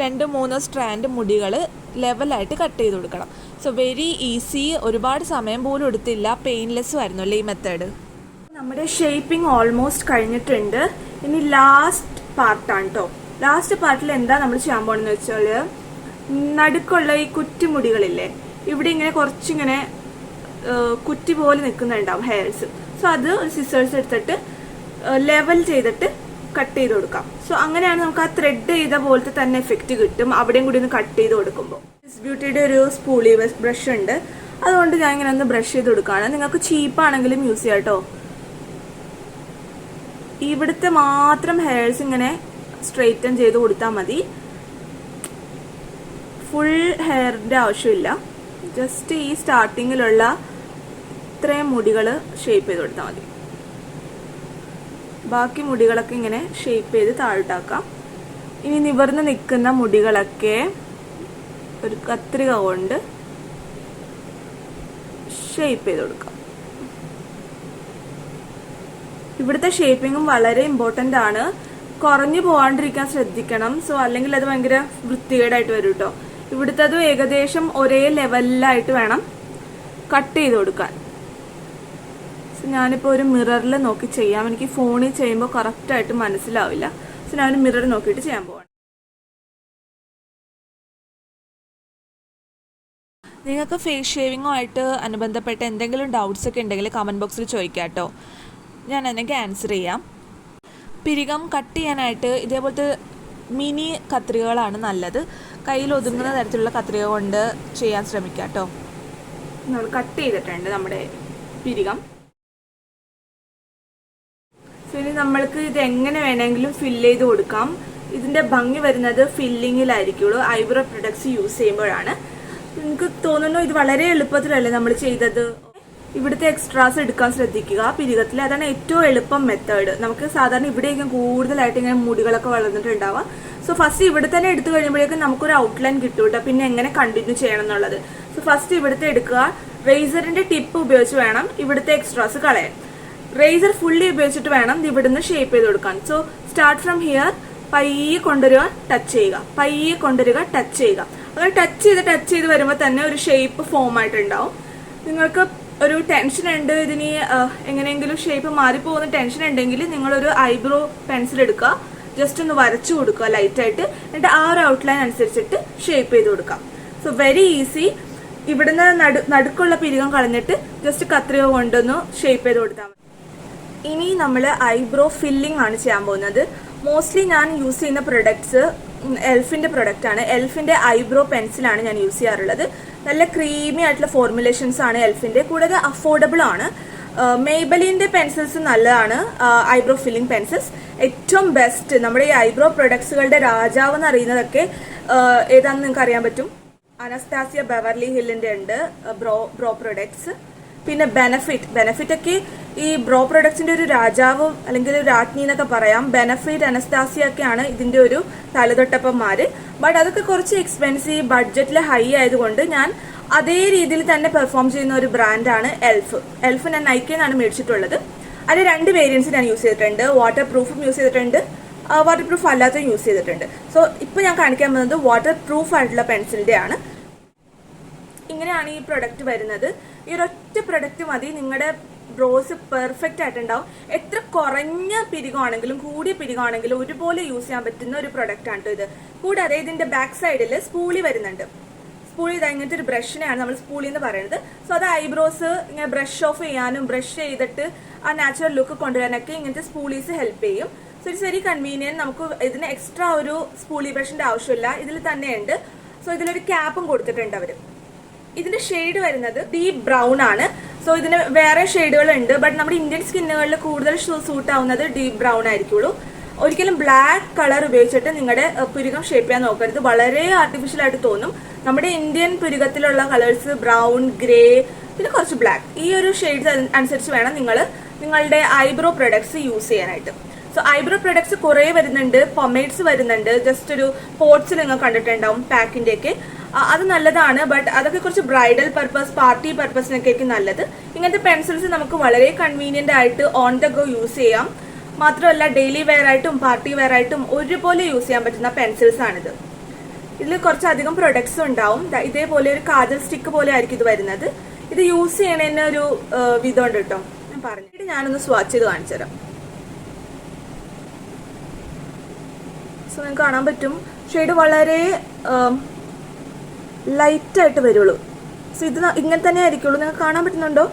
Speaker 1: രണ്ട് മൂന്ന് സ്ട്രാൻഡ് മുടികൾ ലെവലായിട്ട് കട്ട് ചെയ്ത് കൊടുക്കണം. സോ വെരി ഈസി ഒരുപാട് സമയം പോലും എടുത്തില്ല. പെയിൻലെസ്സും ആയിരുന്നു അല്ലേ ഈ മെത്തേഡ്
Speaker 2: നമ്മുടെ ഷേപ്പിംഗ് ഓൾമോസ്റ്റ് കഴിഞ്ഞിട്ടുണ്ട്. ഇനി ലാസ്റ്റ് പാർട്ടാണ് കേട്ടോ ലാസ്റ്റ് പാർട്ടിൽ എന്താ നമ്മൾ ചെയ്യാൻ പോണെന്ന് വെച്ചാൽ നടുക്കുള്ള ഈ കുറ്റിമുടികളില്ലേ ഇവിടെ ഇങ്ങനെ കുറച്ചിങ്ങനെ കുറ്റി പോലെ നിൽക്കുന്നുണ്ടാവും ഹെയർസ് സോ അത് ഒരു സിസേഴ്സ് എടുത്തിട്ട് ലെവൽ ചെയ്തിട്ട് കട്ട് ചെയ്ത് കൊടുക്കാം. സോ അങ്ങനെയാണ് നമുക്ക് ആ ത്രെഡ് ചെയ്ത പോലത്തെ തന്നെ എഫക്റ്റ് കിട്ടും. അവിടെയും കൂടി ഒന്ന് കട്ട് ചെയ്ത് കൊടുക്കുമ്പോൾ ബ്യൂട്ടിയുടെ ഒരു സ്പൂളി ബ്രഷ് ഉണ്ട് അതുകൊണ്ട് ഞാൻ ഇങ്ങനെ ഒന്ന് ബ്രഷ് ചെയ്ത് കൊടുക്കുകയാണ്. നിങ്ങൾക്ക് ചീപ്പാണെങ്കിലും യൂസ് ചെയ്യാം കേട്ടോ ഇവിടുത്തെ മാത്രം ഹെയർസ് ഇങ്ങനെ സ്ട്രെയിറ്റൻ ചെയ്ത് കൊടുത്താൽ മതി. ഫുൾ ഹെയറിന്റെ ആവശ്യമില്ല. ജസ്റ്റ് ഈ സ്റ്റാർട്ടിങ്ങിലുള്ള ഇത്രയും മുടികൾ ഷേപ്പ് ചെയ്ത് കൊടുത്താൽ മതി. ബാക്കി മുടികളൊക്കെ ഇങ്ങനെ ഷേപ്പ് ചെയ്ത് താഴോട്ടാക്കാം ഇനി നിവർന്ന് നിൽക്കുന്ന മുടികളൊക്കെ ഒരു കത്രിക കൊണ്ട് ഷേപ്പ് ചെയ്ത് കൊടുക്കാം. ഇവിടുത്തെ ഷേപ്പിങ്ങും വളരെ ഇമ്പോർട്ടന്റ് ആണ്. കുറഞ്ഞു പോകാണ്ടിരിക്കാൻ ശ്രദ്ധിക്കണം. സോ അല്ലെങ്കിൽ അത് ഭയങ്കര വൃത്തികേടായിട്ട് വരും കേട്ടോ ഇവിടുത്തതും ഏകദേശം ഒരേ ലെവലിലായിട്ട് വേണം കട്ട് ചെയ്ത് കൊടുക്കാൻ. സോ ഞാനിപ്പോൾ ഒരു മിററിൽ നോക്കി ചെയ്യാം. എനിക്ക് ഫോണിൽ ചെയ്യുമ്പോൾ കറക്റ്റായിട്ട് മനസ്സിലാവില്ല. സോ ഞാനൊരു മിറർ നോക്കിയിട്ട് ചെയ്യാൻ പോവാണ്.
Speaker 1: നിങ്ങൾക്ക് ഫേസ് ഷേവിങ്ങുമായിട്ട് അനുബന്ധപ്പെട്ട എന്തെങ്കിലും ഡൗട്ട്സ് ഒക്കെ ഉണ്ടെങ്കിൽ കമന്റ് ബോക്സിൽ ചോദിക്കാം കേട്ടോ ഞാൻ അതിനൊക്കെ ആൻസർ ചെയ്യാം. പിരികം കട്ട് ചെയ്യാനായിട്ട് ഇതേപോലത്തെ മിനി കത്രികകളാണ് നല്ലത്. കയ്യിൽ ഒതുങ്ങുന്ന തരത്തിലുള്ള കത്രിക കൊണ്ട് ചെയ്യാൻ ശ്രമിക്കാം കേട്ടോ.
Speaker 2: കട്ട് ചെയ്തിട്ടുണ്ട് നമ്മുടെ പിരികം. സോ ഇനി നമ്മൾക്ക് ഇത് എങ്ങനെ വേണമെങ്കിലും ഫില്ല് ചെയ്ത് കൊടുക്കാം. ഇതിന്റെ ഭംഗി വരുന്നത് ഫില്ലിങ്ങിലായിരിക്കുള്ളൂ ഐബ്രോ പ്രൊഡക്ട്സ് യൂസ് ചെയ്യുമ്പോഴാണ്. നിങ്ങൾക്ക് തോന്നുന്നു ഇത് വളരെ എളുപ്പത്തിലല്ലേ നമ്മൾ ചെയ്തത്? ഇവിടുത്തെ എക്സ്ട്രാസ് എടുക്കാൻ ശ്രദ്ധിക്കുക. പിരികത്തിൽ അതാണ് ഏറ്റവും എളുപ്പം മെത്തേഡ് നമുക്ക് സാധാരണ ഇവിടെയൊക്കെ കൂടുതലായിട്ട് ഇങ്ങനെ മുടികളൊക്കെ വളർന്നിട്ടുണ്ടാവുക. സോ ഫസ്റ്റ് ഇവിടെ തന്നെ എടുത്തു കഴിയുമ്പോഴേക്കും നമുക്കൊരു ഔട്ട്ലൈൻ കിട്ടും കേട്ടോ. പിന്നെ എങ്ങനെ കണ്ടിന്യൂ ചെയ്യണം എന്നുള്ളത്. സോ ഫസ്റ്റ് ഇവിടുത്തെ എടുക്കുക. റേസറിന്റെ ടിപ്പ് ഉപയോഗിച്ച് വേണം ഇവിടുത്തെ എക്സ്ട്രാസ് കളയാൻ. റേസർ ഫുള്ളി ഉപയോഗിച്ചിട്ട് വേണം ഇവിടുന്ന് ഷേപ്പ് ചെയ്ത് കൊടുക്കാൻ. സോ സ്റ്റാർട്ട് ഫ്രം ഹിയർ പയ്യെ കൊണ്ടുവരിക ടച്ച് ചെയ്യുക. പയ്യെ കൊണ്ടുവരിക ടച്ച് ചെയ്യുക. അങ്ങനെ ടച്ച് ചെയ്ത് ടച്ച് ചെയ്ത് വരുമ്പോൾ തന്നെ ഒരു ഷേപ്പ് ഫോം ആയിട്ടുണ്ടാവും. നിങ്ങൾക്ക് ഒരു ടെൻഷൻ ഉണ്ട് ഇതിന് എങ്ങനെയെങ്കിലും ഷേപ്പ് മാറിപ്പോകുന്ന ടെൻഷൻ ഉണ്ടെങ്കിൽ നിങ്ങളൊരു ഐബ്രോ പെൻസിൽ എടുക്കുക. ജസ്റ്റ് ഒന്ന് വരച്ചു കൊടുക്കുക ലൈറ്റായിട്ട് എന്നിട്ട് ആ ഒരു ഔട്ട്ലൈൻ അനുസരിച്ചിട്ട് ഷേപ്പ് ചെയ്ത് കൊടുക്കാം സോ വെരി ഈസി ഇവിടുന്ന് നടു നടുക്കുള്ള പിരികം കളഞ്ഞിട്ട് ജസ്റ്റ് കത്രിക കൊണ്ടൊന്ന് ഷേപ്പ് ചെയ്ത് കൊടുത്താൽ ഇനി നമ്മൾ ഐബ്രോ ഫില്ലിംഗ് ആണ് ചെയ്യാൻ പോകുന്നത്. മോസ്റ്റ്ലി ഞാൻ യൂസ് ചെയ്യുന്ന പ്രൊഡക്ട്സ് എൽഫിന്റെ പ്രൊഡക്റ്റ് ആണ്. എൽഫിന്റെ ഐബ്രോ പെൻസിലാണ് ഞാൻ യൂസ് ചെയ്യാറുള്ളത്. നല്ല ക്രീമി ആയിട്ടുള്ള ഫോർമുലേഷൻസ് ആണ് എൽഫിന്റെ കൂടാതെ അഫോർഡബിൾ ആണ്. മേബലിന്റെ പെൻസിൽസ് നല്ലതാണ്. ഐബ്രോ ഫില്ലിംഗ് പെൻസിൽസ് ഏറ്റവും ബെസ്റ്റ് നമ്മുടെ ഈ ഐബ്രോ പ്രൊഡക്ട്സുകളുടെ രാജാവ് എന്ന് അറിയുന്നതൊക്കെ ഏതാണെന്ന് നിങ്ങൾക്ക് അറിയാൻ പറ്റും? അനസ്താസിയ ബെവർലി ഹില്ലിന്റെ ഉണ്ട് ബ്രോ ബ്രോ പ്രൊഡക്ട്സ് പിന്നെ ബെനഫിറ്റ് ബെനഫിറ്റ് ഒക്കെ ഈ ബ്രോ പ്രൊഡക്ട്സിന്റെ ഒരു രാജാവ് അല്ലെങ്കിൽ ഒരു രാജ്ഞി എന്നൊക്കെ പറയാം. ബെനഫിറ്റ് അനസ്താസിയ ഒക്കെയാണ് ഇതിന്റെ ഒരു തലതൊട്ടപ്പന്മാര് ബട്ട് അതൊക്കെ കുറച്ച് എക്സ്പെൻസീവ് ബഡ്ജറ്റിൽ ഹൈ ആയതുകൊണ്ട് ഞാൻ അതേ രീതിയിൽ തന്നെ പെർഫോം ചെയ്യുന്ന ഒരു ബ്രാൻഡാണ് എൽഫ് എൽഫ് ഞാൻ നൈക്കെന്നാണ് മേടിച്ചിട്ടുള്ളത്. അതിൽ രണ്ട് വേരിയൻസ് ഞാൻ യൂസ് ചെയ്തിട്ടുണ്ട്. വാട്ടർ പ്രൂഫും യൂസ് ചെയ്തിട്ടുണ്ട്. വാട്ടർ പ്രൂഫ് അല്ലാത്തതും യൂസ് ചെയ്തിട്ടുണ്ട്. സോ ഇപ്പോൾ ഞാൻ കാണിക്കാൻ പോകുന്നത് വാട്ടർ പ്രൂഫ് ആയിട്ടുള്ള പെൻസിലിന്റെ ആണ്. ഇങ്ങനെയാണ് ഈ പ്രൊഡക്റ്റ് വരുന്നത്. ഈ ഒരൊറ്റ പ്രൊഡക്റ്റ് മതി. നിങ്ങളുടെ ബ്രോസ് പെർഫെക്റ്റ് ആയിട്ടുണ്ടാവും. എത്ര കുറഞ്ഞ പിരികാണെങ്കിലും കൂടിയ പിരികാണെങ്കിലും ഒരുപോലെ യൂസ് ചെയ്യാൻ പറ്റുന്ന ഒരു പ്രൊഡക്റ്റ് ആണ് ഇത് കൂടാതെ ഇതിന്റെ ബാക്ക് സൈഡിൽ സ്പൂളി വരുന്നുണ്ട്. സ്പൂളി ഇത് ഇങ്ങനത്തെ ഒരു ബ്രഷിനെയാണ് നമ്മൾ സ്പൂളി എന്ന് പറയുന്നത് സോ അത് ഐബ്രോസ് ഇങ്ങനെ ബ്രഷ് ഓഫ് ചെയ്യാനും ബ്രഷ് ചെയ്തിട്ട് ആ നാച്ചുറൽ ലുക്ക് കൊണ്ടുവരാനൊക്കെ ഇങ്ങനത്തെ സ്പൂളീസ് ഹെൽപ്പ് ചെയ്യും. സോ ഇറ്റ്സ് വെരി കൺവീനിയന്റ് നമുക്ക് ഇതിന് എക്സ്ട്രാ ഒരു സ്പൂളി ബ്രഷിന്റെ ആവശ്യമില്ല. ഇതിൽ തന്നെയുണ്ട്. സോ ഇതിലൊരു ക്യാപ്പും കൊടുത്തിട്ടുണ്ട് അവർ ഇതിന്റെ ഷെയ്ഡ് വരുന്നത് ഡീപ് ബ്രൗൺ ആണ്. സോ ഇതിന് വേറെ ഷെയ്ഡുകൾ ഉണ്ട് ബട്ട് നമ്മുടെ ഇന്ത്യൻ സ്കിന്നുകളിൽ കൂടുതൽ സൂട്ട് ആവുന്നത് ഡീപ് ബ്രൗൺ ആയിരിക്കുള്ളൂ. ഒരിക്കലും ബ്ലാക്ക് കളർ ഉപയോഗിച്ചിട്ട് നിങ്ങളുടെ പുരുകം ഷേപ്പ് ചെയ്യാൻ നോക്കരുത്. വളരെ ആർട്ടിഫിഷ്യൽ ആയിട്ട് തോന്നും. നമ്മുടെ ഇന്ത്യൻ പുരുകത്തിലുള്ള കളേഴ്സ് ബ്രൗൺ ഗ്രേ പിന്നെ കുറച്ച് ബ്ലാക്ക് ഈ ഒരു ഷെയ്ഡ്സ് അനുസരിച്ച് വേണം നിങ്ങൾ നിങ്ങളുടെ ഐബ്രോ പ്രൊഡക്ട്സ് യൂസ് ചെയ്യാനായിട്ട്. സോ ഐബ്രോ പ്രൊഡക്ട്സ് കുറേ വരുന്നുണ്ട് പൊമേഡ്സ് വരുന്നുണ്ട്. ജസ്റ്റ് ഒരു പോട്ട്സ് നിങ്ങൾ കണ്ടിട്ടുണ്ടാവും പാക്കിന്റെ ഒക്കെ അത് നല്ലതാണ് ബട്ട് അതൊക്കെ കുറച്ച് ബ്രൈഡൽ പർപ്പസ് പാർട്ടി പർപ്പസിനൊക്കെ ആയിരിക്കും നല്ലത്. ഇങ്ങനത്തെ പെൻസിൽസ് നമുക്ക് വളരെ കൺവീനിയന്റ് ആയിട്ട് ഓൺ ദ ഗോ യൂസ് ചെയ്യാം. മാത്രമല്ല ഡെയിലി വെയർ ആയിട്ടും പാർട്ടി വെയർ ആയിട്ടും ഒരുപോലെ യൂസ് ചെയ്യാൻ പറ്റുന്ന പെൻസിൽസ് ആണിത്. ഇതിൽ കുറച്ചധികം പ്രൊഡക്ട്സ് ഉണ്ടാവും. ഇതേപോലെ ഒരു കാജൽ സ്റ്റിക്ക് പോലെ ആയിരിക്കും ഇത് വരുന്നത്. ഇത് യൂസ് ചെയ്യണതിന് ഒരു വിധമുണ്ട് കേട്ടോ. ഞാൻ പറഞ്ഞിട്ട് ഞാനൊന്ന് സ്വാച്ച് ചെയ്ത് കാണിച്ചുതരാം സോ നിങ്ങൾക്ക് കാണാൻ പറ്റും. ഷെയ്ഡ് വളരെ ലൈറ്റ് ആയിട്ട് വരുള്ളൂ. സോ ഇത് ഇങ്ങനെ തന്നെ ആയിരിക്കുള്ളൂ. നിങ്ങൾക്ക് കാണാൻ പറ്റുന്നുണ്ടോ?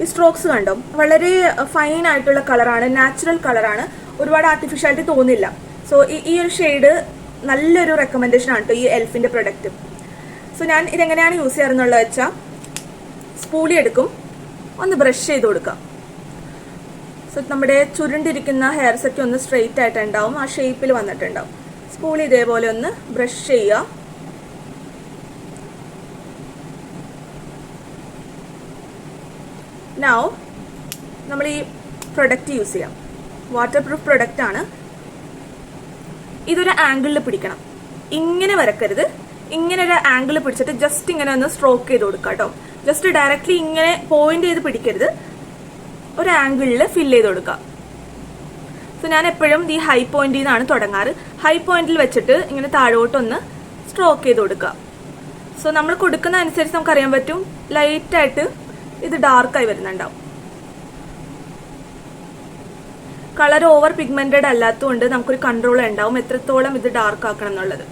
Speaker 2: ഈ സ്ട്രോക്സ് കണ്ടോ? വളരെ ഫൈൻ ആയിട്ടുള്ള കളറാണ് നാച്ചുറൽ കളറാണ് ഒരുപാട് ആർട്ടിഫിഷ്യാലിറ്റി തോന്നില്ല. സോ ഈ ഒരു ഷെയ്ഡ് നല്ലൊരു റെക്കമെൻഡേഷൻ ആണ് കേട്ടോ ഈ എൽഫിന്റെ പ്രൊഡക്റ്റ് സോ ഞാൻ ഇതെങ്ങനെയാണ് യൂസ് ചെയ്യാറെന്നുള്ളത് വെച്ചാൽ സ്പൂളി എടുക്കും ഒന്ന് ബ്രഷ് ചെയ്ത് കൊടുക്കാം സോ നമ്മുടെ ചുരുണ്ടിരിക്കുന്ന ഹെയർസൊക്കെ ഒന്ന് സ്ട്രെയിറ്റ് ആയിട്ടുണ്ടാവും ആ ഷേപ്പിൽ വന്നിട്ടുണ്ടാവും. സ്പൂളി ഇതേപോലെ ഒന്ന് ബ്രഷ് ചെയ്യുക. നൗ നമ്മൾ ഈ പ്രൊഡക്റ്റ് യൂസ് ചെയ്യാം. വാട്ടർ പ്രൂഫ് പ്രൊഡക്റ്റ് ആണ്. ഇതൊരു ആംഗിളിൽ പിടിക്കണം. ഇങ്ങനെ വരക്കരുത്. ഇങ്ങനെ ഒരു ആംഗിൾ പിടിച്ചിട്ട് ജസ്റ്റ് ഇങ്ങനെ ഒന്ന് സ്ട്രോക്ക് ചെയ്ത് കൊടുക്കുക കേട്ടോ ജസ്റ്റ് ഡയറക്റ്റ്ലി ഇങ്ങനെ പോയിന്റ് ചെയ്ത് പിടിക്കരുത്. ഒരു ആംഗിളിൽ ഫിൽ ചെയ്ത് കൊടുക്കുക. സോ ഞാൻ എപ്പോഴും ഈ ഹൈ പോയിന്റിൽ നിന്നാണ് തുടങ്ങാറ്. ഹൈ പോയിന്റിൽ വെച്ചിട്ട് ഇങ്ങനെ താഴോട്ടൊന്ന് സ്ട്രോക്ക് ചെയ്ത് കൊടുക്കുക. സോ നമ്മൾ കൊടുക്കുന്ന അനുസരിച്ച് നമുക്കറിയാൻ പറ്റും. ലൈറ്റായിട്ട് ഇത് ഡാർക്കായി വരുന്നുണ്ടാവും. കളർ ഓവർ പിഗ്മെന്റഡ് അല്ലാത്തതുകൊണ്ട് നമുക്കൊരു കൺട്രോൾ ഉണ്ടാവും. എത്രത്തോളം ഇത് ഡാർക്ക് ആക്കണം എന്നുള്ളത്.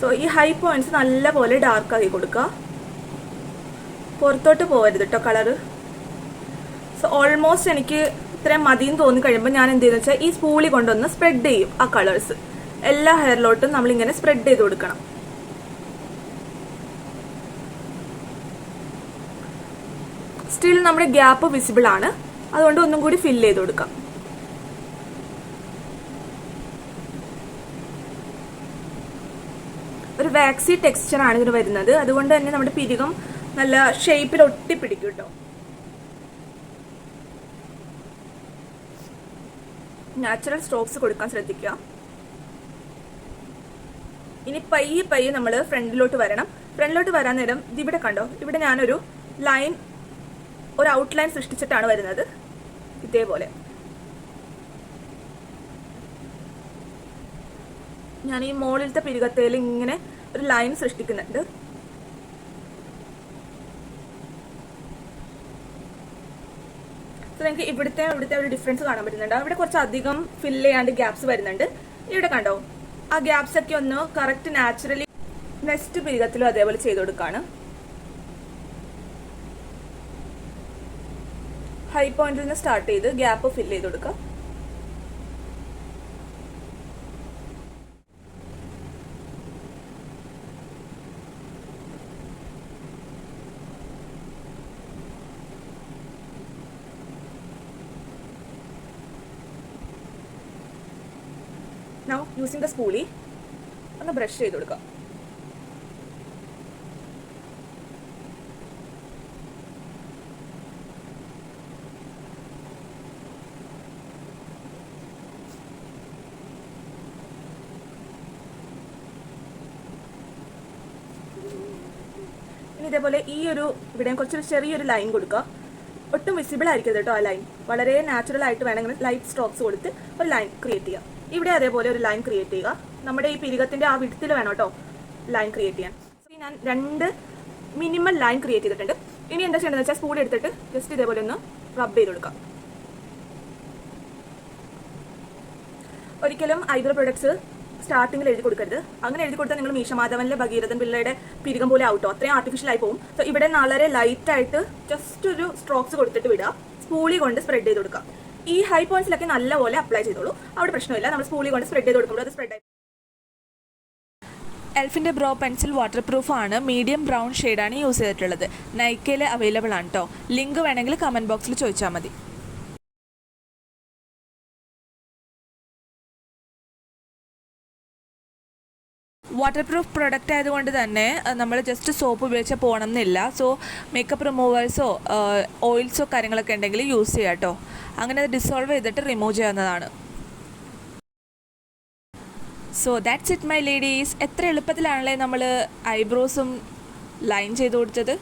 Speaker 2: സോ ഈ ഹൈ പോയിന്റ്സ് നല്ലപോലെ ഡാർക്ക് ആക്കി കൊടുക്കുക. പുറത്തോട്ട് പോകരുത് കേട്ടോ കളറ് സോ ഓൾമോസ്റ്റ് എനിക്ക് ഇത്രയും മതിയെന്ന് തോന്നി കഴിയുമ്പോൾ ഞാൻ എന്ത് ചെയ്യുന്നത് വെച്ചാൽ ഈ സ്പൂളി കൊണ്ടൊന്ന് സ്പ്രെഡ് ചെയ്യും ആ കളേഴ്സ് എല്ലാ ഹെയറിലോട്ടും നമ്മളിങ്ങനെ സ്പ്രെഡ് ചെയ്ത് കൊടുക്കണം. സ്റ്റിൽ നമ്മുടെ ഗ്യാപ്പ് വിസിബിൾ ആണ്. അതുകൊണ്ട് ഒന്നും കൂടി ഫില്ല് ചെയ്ത് കൊടുക്കാം. ഒരു വാക്സി ടെക്സ്ചർ ആണ് ഇതിന് വരുന്നത്. അതുകൊണ്ട് തന്നെ നമ്മുടെ പിരികം നല്ല ഷേപ്പിൽ ഒട്ടിപ്പിടിക്കും കേട്ടോ നാച്ചുറൽ സ്ട്രോക്സ് കൊടുക്കാൻ ശ്രദ്ധിക്കുക. ഇനി പയ്യെ പയ്യെ നമ്മൾ ഫ്രണ്ടിലോട്ട് വരണം. ഫ്രണ്ടിലോട്ട് വരാൻ നേരം ഇതിവിടെ കണ്ടോ? ഇവിടെ ഞാനൊരു ലൈൻ ഒരു ഔട്ട്ലൈൻ സൃഷ്ടിച്ചിട്ടാണ് വരുന്നത്. ഇതേപോലെ. ഞാൻ ഈ മോളിലത്തെ പിരികത്തേൽ ഇങ്ങനെ ഒരു ലൈൻ സൃഷ്ടിക്കുന്നുണ്ട്. സോ നിങ്ങൾക്ക് ഇവിടുത്തെ ഇവിടുത്തെ ഒരു ഡിഫറൻസ് കാണാൻ പറ്റുന്നുണ്ട്. അവിടെ കുറച്ച് അധികം ഫിൽ ചെയ്യാണ്ട് ഗ്യാപ്സ് വരുന്നുണ്ട്. ഇവിടെ കണ്ടോ? ആ ഗ്യാപ്സ് ഒക്കെ ഒന്ന് കറക്റ്റ് നാച്ചുറലി നെസ്റ്റ് പിരികത്തിലും അതേപോലെ ചെയ്ത് കൊടുക്കുകയാണ് ഹൈ പോയിന്റിൽ നിന്ന് സ്റ്റാർട്ട് ചെയ്ത് ഗ്യാപ്പ് ഫില്ല് ചെയ്ത് കൊടുക്കുക. നൗ യൂസിങ് ദ സ്പൂളി ഒന്ന് ബ്രഷ് ചെയ്ത് കൊടുക്കുക ഇനി ഇതേപോലെ ഈ ഒരു ഇവിടെ കുറച്ചൊരു ചെറിയൊരു ലൈൻ കൊടുക്കുക ഒട്ടും വിസിബിൾ ആയിരിക്കരുത് കേട്ടോ ആ ലൈൻ വളരെ നാച്ചുറൽ ആയിട്ട് വേണമെങ്കിൽ ലൈറ്റ് സ്ട്രോക്സ് കൊടുത്ത് ഒരു ലൈൻ ക്രിയേറ്റ് ചെയ്യുക ഇവിടെ അതേപോലെ ഒരു ലൈൻ ക്രിയേറ്റ് ചെയ്യുക. നമ്മുടെ ഈ പിരികത്തിന്റെ ആ വിടത്തിൽ വേണം കേട്ടോ ലൈൻ ക്രിയേറ്റ് ചെയ്യാൻ. ഞാൻ രണ്ട് മിനിമം ലൈൻ ക്രിയേറ്റ് ചെയ്തിട്ടുണ്ട്. ഇനി എന്താ ചെയ്യേണ്ടത് വെച്ചാൽ സ്പൂൺ എടുത്തിട്ട് ജസ്റ്റ് ഇതേപോലെ ഒന്ന് റബ്ബ് ചെയ്ത് കൊടുക്കാം. ഒരിക്കലും ഐബ്രോ പ്രൊഡക്ട്സ് സ്റ്റാർട്ടിങ്ങിൽ എഴുതി കൊടുക്കരുത്. അങ്ങനെ എഴുതി കൊടുത്താൽ നിങ്ങൾ മീശമാധവനിലെ ഭഗീരഥൻ പിള്ളയുടെ പിരികം പോലെ ആവട്ടോ അത്രയും ആർട്ടിഫിഷ്യൽ ആയി പോകും സോ ഇവിടെ വളരെ ലൈറ്റ് ആയിട്ട് ജസ്റ്റ് ഒരു സ്ട്രോക്സ് കൊടുത്തിട്ട് വിടുക. സ്പൂളി കൊണ്ട് സ്പ്രെഡ് ചെയ്ത് കൊടുക്കുക. ഈ ഹൈ പോയിന്റ്സിലൊക്കെ നല്ലപോലെ അപ്ലൈ ചെയ്തോളൂ. അവിടെ പ്രശ്നമില്ല. നമ്മൾ സ്പൂളി കൊണ്ട് സ്പ്രെഡ് ചെയ്ത് കൊടുക്കുമ്പോൾ അത് സ്പ്രെഡ് ആയി.
Speaker 1: എൽഫിന്റെ ബ്രോ പെൻസിൽ വാട്ടർ ആണ്. മീഡിയം ബ്രൗൺ ഷെയ്ഡാണ് യൂസ് ചെയ്തിട്ടുള്ളത്. നൈക്കയിൽ അവൈലബിൾ ആണ് കേട്ടോ ലിങ്ക് വേണമെങ്കിൽ കമന്റ് ബോക്സിൽ ചോദിച്ചാൽ മതി. വാട്ടർ പ്രൂഫ് പ്രൊഡക്റ്റ് ആയതുകൊണ്ട് തന്നെ നമ്മൾ ജസ്റ്റ് സോപ്പ് ഉപയോഗിച്ച് പോകണം എന്നില്ല സോ മേക്കപ്പ് റിമൂവേഴ്സോ ഓയിൽസോ കാര്യങ്ങളൊക്കെ ഉണ്ടെങ്കിൽ യൂസ് ചെയ്യാം കേട്ടോ അങ്ങനെ അത് ഡിസോൾവ് ചെയ്തിട്ട് റിമൂവ് ചെയ്യാവുന്നതാണ്. So that's it my ladies എത്ര എളുപ്പത്തിലാണല്ലേ നമ്മൾ ഐബ്രോസും ലൈൻ ചെയ്ത് കൊടുത്തത്?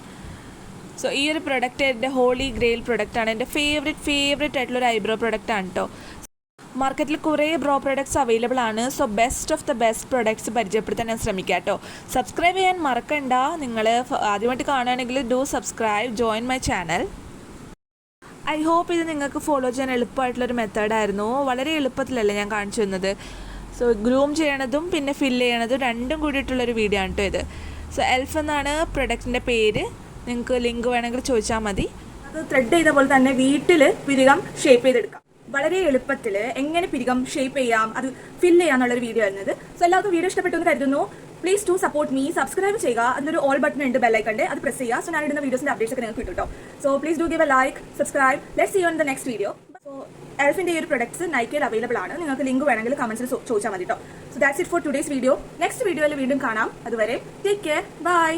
Speaker 1: സോ ഈ ഒരു പ്രൊഡക്റ്റ് എന്റെ ഹോളി ഗ്രെയിൽ പ്രൊഡക്റ്റാണ് എന്റെ ഫേവറേറ്റ് ഫേവറേറ്റ് ആയിട്ടുള്ള ഒരു ഐബ്രോ പ്രൊഡക്റ്റാണ് കേട്ടോ മാർക്കറ്റിൽ കുറേ ബ്രോ പ്രൊഡക്ട്സ് അവൈലബിൾ ആണ്. So best of the best products പരിചയപ്പെടുത്താൻ ഞാൻ ശ്രമിക്കാം കേട്ടോ സബ്സ്ക്രൈബ് ചെയ്യാൻ മറക്കണ്ട. നിങ്ങൾ ആദ്യമായിട്ട് കാണുകയാണെങ്കിൽ do subscribe join my channel I hope ഇത് നിങ്ങൾക്ക് ഫോളോ ചെയ്യാൻ എളുപ്പമായിട്ടുള്ളൊരു മെത്തേഡായിരുന്നു വളരെ എളുപ്പത്തിലല്ലേ ഞാൻ കാണിച്ചു തന്നത്. സോ ഗ്രൂം ചെയ്യണതും പിന്നെ ഫില്ല് ചെയ്യണതും രണ്ടും കൂടിയിട്ടുള്ളൊരു വീഡിയോ ആണ് കേട്ടോ ഇത്. സോ എൽഫ് എന്നാണ് പ്രൊഡക്റ്റിന്റെ പേര്. നിങ്ങൾക്ക് ലിങ്ക് വേണമെങ്കിൽ ചോദിച്ചാൽ മതി.
Speaker 2: അത് ത്രെഡ് ചെയ്ത പോലെ തന്നെ വീട്ടിൽ പിരികം ഷേപ്പ് ചെയ്തെടുക്കാം. വളരെ എളുപ്പത്തിൽ എങ്ങനെ പിരികം ഷേപ്പ് ചെയ്യാം അത് ഫിൽ ചെയ്യാന്നുള്ളൊരു വീഡിയോ ആയിരുന്നത് സോ എല്ലാവർക്കും വീഡിയോ ഇഷ്ടപ്പെട്ടു എന്ന് കരുതുന്നു. Please to support me subscribe ചെയ്യുക. അതിനൊരു ഓൾ ബട്ടൺ ഉണ്ട് ബെല്ലൈക്കണ്ട് അത് പ്രസ് ചെയ്യുക. സോ ഞാൻ ഇടുന്ന വീഡിയോസിന്റെ അപ്ഡേറ്റ്സ് ഒക്കെ നിങ്ങൾക്ക് കിട്ടും so please do give a like subscribe let see on the next video so എൽഫിന്റെ ഈ ഒരു പ്രൊഡക്ട്സ് നൈക്കയിൽ അവൈലബിൾ ആണ്. നിങ്ങൾക്ക് ലിങ്ക് വേണമെങ്കിൽ കമന്റ്സിൽ ചോദിച്ചാൽ മതി കേട്ടോ so that's it for today's video next വീഡിയോയിൽ വീണ്ടും കാണാം. അതുവരെ ടേക്ക് കെയർ ബൈ